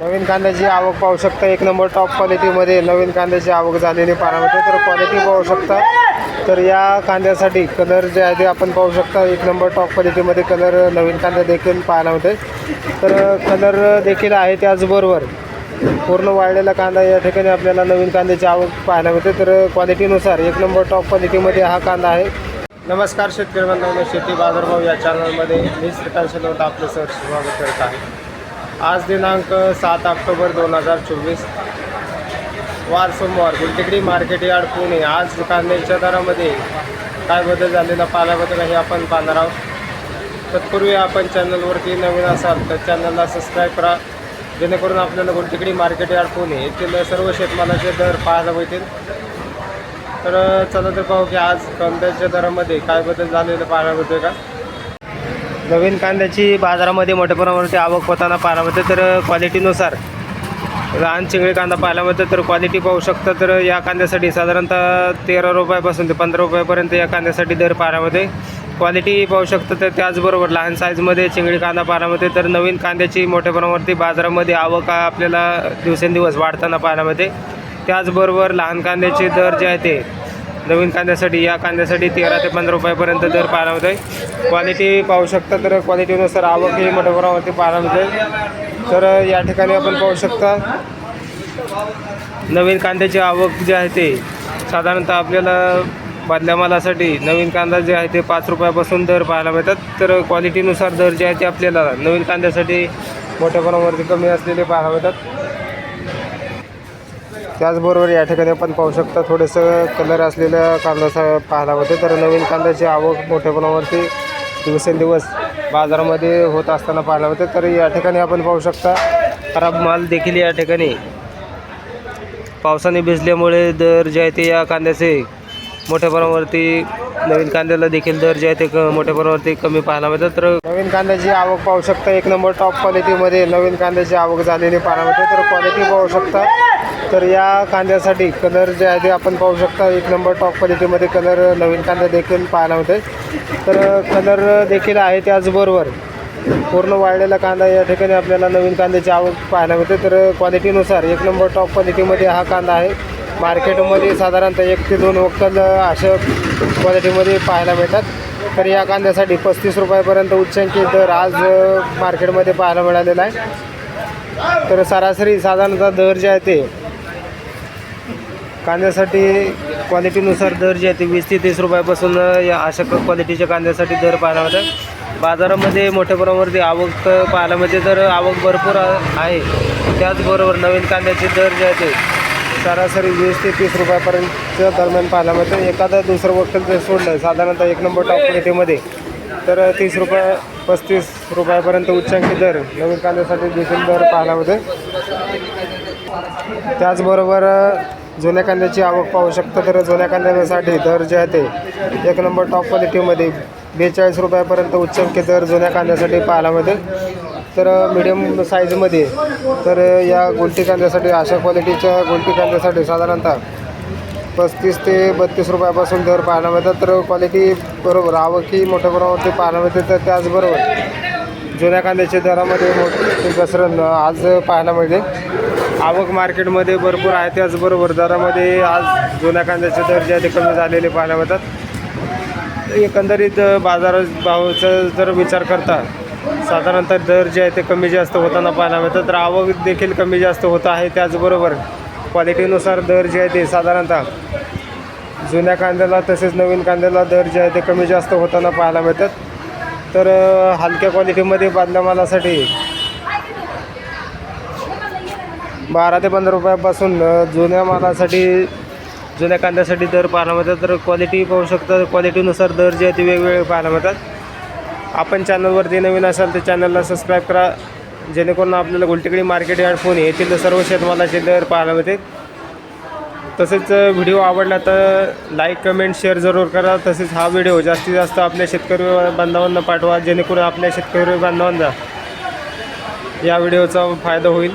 नवीन कांद्याची आवक पाहू शकता. एक नंबर टॉप क्वालिटीमध्ये नवीन कांद्याची आवक झालेली पाहायला तर क्वालिटी पाहू शकता. तर या कांद्यासाठी कलर जे आहे ते आपण पाहू शकता. एक नंबर टॉप क्वालिटीमध्ये कलर नवीन कांदा देखील पाहायला होते तर कलर देखील आहे त्याचबरोबर. पूर्ण वाढलेला कांदा या ठिकाणी आपल्याला नवीन कांद्याची आवक पाहायला मिळते. तर क्वालिटीनुसार एक नंबर टॉप क्वालिटीमध्ये हा कांदा आहे. नमस्कार शेतकरी बांधवांनो. शेती बाजारभाव या चॅनलमध्ये मी श्रीकांत शेलवट आपलं सर स्वागत करत आहे. आज दिनांक सात ऑक्टोबर दोन हजार चोवीस. वार सोमवार गुलटेकडी मार्केट यार्ड पुणे. आज कांद्याच्या दरामध्ये काय बदल झालेला पाल्याबद्दल हे आपण पाहणार आहोत. तत्पूर्वी आपण चॅनलवरती नवीन असाल तर चॅनलला सबस्क्राईब करा. जेणेकरून आपल्याला गुलटेकडी मार्केट यार्ड पुणे येथील सर्व शेतमालाचे दर पाहायला मिळतील. तर चला तर पाहू की आज कांद्याच्या दरामध्ये काय बदल झालेलं पाहायला मिळतोय का? नवीन कांद्याची बाजारामध्ये मोठ्या प्रमाणावरती आवक होताना पाहायला मिळते तर क्वालिटीनुसार लहान चिंगळी कांदा पाहायला मिळतो तर क्वालिटी पाहू शकता तर या कांद्यासाठी साधारणतः तेरा रुपयापासून ते पंधरा रुपयापर्यंत या कांद्यासाठी दर पाहायला मिळते. क्वालिटी पाहू शकता तर त्याचबरोबर लहान साईजमध्ये चिंगळी कांदा पाहायला मिळते तर नवीन कांद्याची मोठ्या प्रमाणावरती बाजारामध्ये आवक आपल्याला दिवसेंदिवस वाढताना पाहायला मिळते. त्याचबरोबर लहान कांद्याचे दर जे आहे ते नवीन कांद्यासाठी या कांद्यासाठी तेरा ते पंधरा रुपयापर्यंत दर पाहायला मिळते क्वालिटी पाहू शकता तर क्वालिटीनुसार आवक ही मोठ्या प्रमाणावरती पाहायला मिळते तर या ठिकाणी आपण पाहू शकता नवीन कांद्याची आवक जी आहे ते साधारणतः आपल्याला बदल्या मालासाठी नवीन कांदा जे आहे ते पाच रुपयापासून दर पाहायला मिळतात. तर क्वालिटीनुसार दर जे आहे ते आपल्याला नवीन कांद्यासाठी मोठ्या प्रमाणावरती कमी असलेले पाहायला मिळतात. त्याचबरोबर या ठिकाणी आपण पाहू शकता थोडंसं कलर असलेलं कांदा पाहायला होते तर नवीन कांद्याची आवक मोठ्या प्रमाणावरती दिवसेंदिवस बाजारामध्ये होत असताना पाहायला होते तर या ठिकाणी आपण पाहू शकता खराब माल देखील या ठिकाणी पावसाने भिजल्यामुळे दर जे आहे ते या कांद्याचे मोठ्या प्रमाणावरती नवीन कांद्याला देखील दर जे आहे ते क मोठ्या प्रमाणावरती कमी पाहायला मिळतात. तर नवीन कांद्याची आवक पाहू शकता. एक नंबर टॉप क्वालिटीमध्ये नवीन कांद्याची आवक झालेली पाहायला मिळते. तर क्वालिटी पाहू शकता. तर या कांद्यासाठी कलर जे आहे ते आपण पाहू शकता. एक नंबर टॉप क्वालिटीमध्ये कलर नवीन कांदा देखील पाहायला मिळते. तर कलर देखील आहे त्याचबरोबर. पूर्ण वाळलेला कांदा या ठिकाणी आपल्याला नवीन कांद्याची आवक पाहायला मिळते. तर क्वालिटीनुसार एक नंबर टॉप क्वालिटीमध्ये हा कांदा आहे. मार्केटमध्ये साधारणतः एक ते दोन वक्कल अशा क्वालिटीमध्ये पाहायला मिळतात. तर या कांद्यासाठी पस्तीस रुपयापर्यंत उच्चांकी दर आज मार्केटमध्ये पाहायला मिळालेला आहे. तर सरासरी साधारणतः दर जे आहे ते कांद्यासाठी क्वालिटीनुसार दर जे आहे ते वीस ते तीस रुपयापासून या अशा क्वालिटीच्या कांद्यासाठी दर पाहायला मिळतात. बाजारामध्ये मोठ्या प्रमाणावरती आवक पाहायला मिळते. तर आवक भरपूर आहे. त्याचबरोबर नवीन कांद्याचे दर जे आहे ते सरासरी जी एस टी तीस रुपयापर्यंतच्या दरम्यान पाहायला मिळतं. एखादं दुसरं वक्कल जर सोडलं साधारणतः एक नंबर टॉप क्वालिटीमध्ये तर तीस रुपये पस्तीस रुपयापर्यंत उच्चांकी दर नवीन कांद्यासाठी देखील दर पाहायला मिळते त्याचबरोबर जुन्या कांद्याची आवक पाहू शकता तर जुन्या कांद्यासाठी दर जे आहे ते एक नंबर टॉप क्वालिटीमध्ये बेचाळीस रुपयापर्यंत उच्चांकी दर जुन्या कांद्यासाठी पाहायला मिळते तर मिडियम साईजमध्ये तर या गोलटी कांद्यासाठी अशा क्वालिटीच्या गोलटी कांद्यासाठी साधारणतः पस्तीस ते बत्तीस रुपयापासून दर पाहायला मिळतात. तर क्वालिटी बरोबर आवकही मोठ्या प्रमाणावरती पाहायला मिळते. तर त्याचबरोबर जुन्या कांद्याच्या दरामध्ये मोठी घसरण आज पाहायला मिळते. आवक मार्केटमध्ये भरपूर आहे. त्याचबरोबर दरामध्ये आज जुन्या कांद्याचे दर जे ते कमी झालेले पाहायला मिळतात. एकंदरीत बाजार भावाचा जर विचार करता साधारणतः दर जे आहे ते कमी जास्त होताना पाहायला मिळतात तर आवक देखील कमी जास्त होत आहे त्याचबरोबर क्वालिटीनुसार दर जे आहे ते साधारणतः जुन्या कांद्याला तसेच नवीन कांद्याला दर जे आहे ते कमी जास्त होताना पाहायला मिळतात. तर हलक्या क्वालिटीमध्ये बादल्या मालासाठी बारा ते पंधरा रुपयापासून जुन्या मालासाठी जुन्या कांद्यासाठी दर पाहायला मिळतात. तर क्वालिटी पाहू शकतात क्वालिटीनुसार दर जे आहे ते वेगवेगळे पाहायला मिळतात. आपण चॅनलवरती नवीन असाल तर चॅनलला सबस्क्राईब करा. जेणेकरून आपल्याला गुलटेकडी मार्केट यार्ड फोन येथील सर्व शेतमालाचे दर पाहायला मिळते तसेच व्हिडिओ आवडला तर लाईक कमेंट शेअर जरूर करा. तसेच हा व्हिडिओ जास्तीत जास्त आपल्या शेतकरी बांधवांना पाठवा. जेणेकरून आपल्या शेतकरी बांधवांना या व्हिडिओचा फायदा होईल.